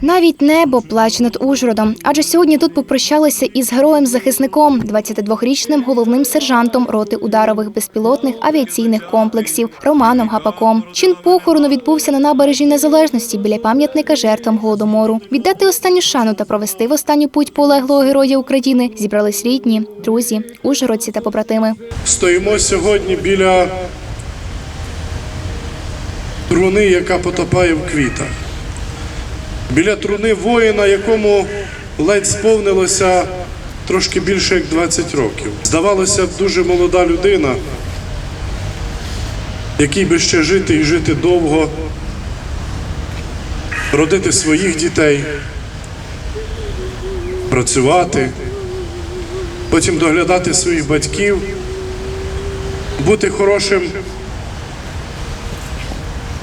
Навіть небо плаче над Ужгородом, адже сьогодні тут попрощалися із героєм-захисником, 22-річним головним сержантом роти ударових безпілотних авіаційних комплексів Романом Гапаком. Чин похорону відбувся на набережній незалежності біля пам'ятника жертвам голодомору. Віддати останню шану та провести в останню путь полеглого героя України зібрались рідні, друзі, ужгородці та побратими. Стоїмо сьогодні біля труни, яка потопає в квітах. Біля труни воїна, якому ледь сповнилося трошки більше як 20 років. Здавалося б, дуже молода людина, якій би ще жити і жити довго, родити своїх дітей, працювати, потім доглядати своїх батьків бути хорошим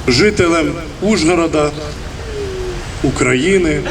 жителем Ужгорода, України.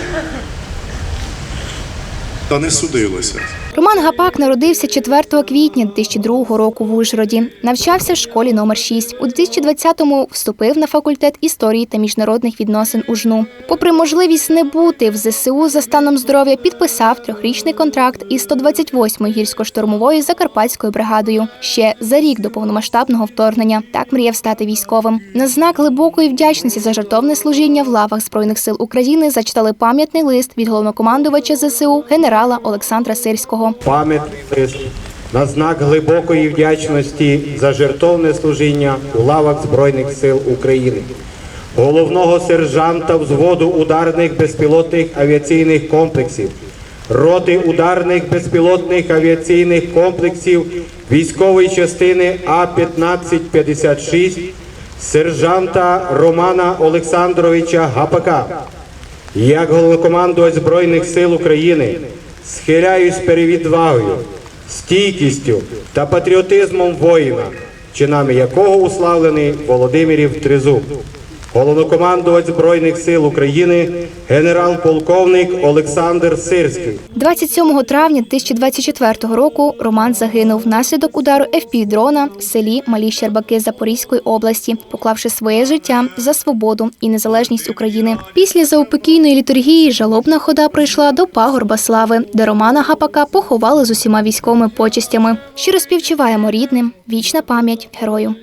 Та не судилося. Роман Гапак народився 4 квітня 2002 року в Ужгороді. Навчався в школі номер 6. У 2020-му вступив на факультет історії та міжнародних відносин УЖНУ. Попри можливість не бути в ЗСУ за станом здоров'я, підписав трьохрічний контракт із 128-ї гірсько-штурмовою закарпатською бригадою ще за рік до повномасштабного вторгнення. Так мріяв стати військовим. На знак глибокої вдячності за жертовне служіння в лавах збройних сил України зачитали пам'ятний лист від головнокомандувача ЗСУ генерала Олександра Сирського. Пам'ятний лист на знак глибокої вдячності за жертовне служіння у лавах Збройних сил України, головного сержанта взводу ударних безпілотних авіаційних комплексів, роти ударних безпілотних авіаційних комплексів військової частини А-1556, сержанта Романа Олександровича Гапака. Як головнокомандувач Збройних сил України схиляюсь перед відвагою, стійкістю та патріотизмом воїна, чинами якого уславлений Володимирів Тризуб. Головнокомандувач Збройних сил України генерал-полковник Олександр Сирський. 27 травня 2024 року Роман загинув внаслідок удару ФПВ-дрона в селі Малі Щербаки Запорізької області, поклавши своє життя за свободу і незалежність України. Після заупокійної літургії жалобна хода прийшла до пагорба слави, де Романа Гапака поховали з усіма військовими почестями. Щиро співчуваємо рідним. Вічна пам'ять герою.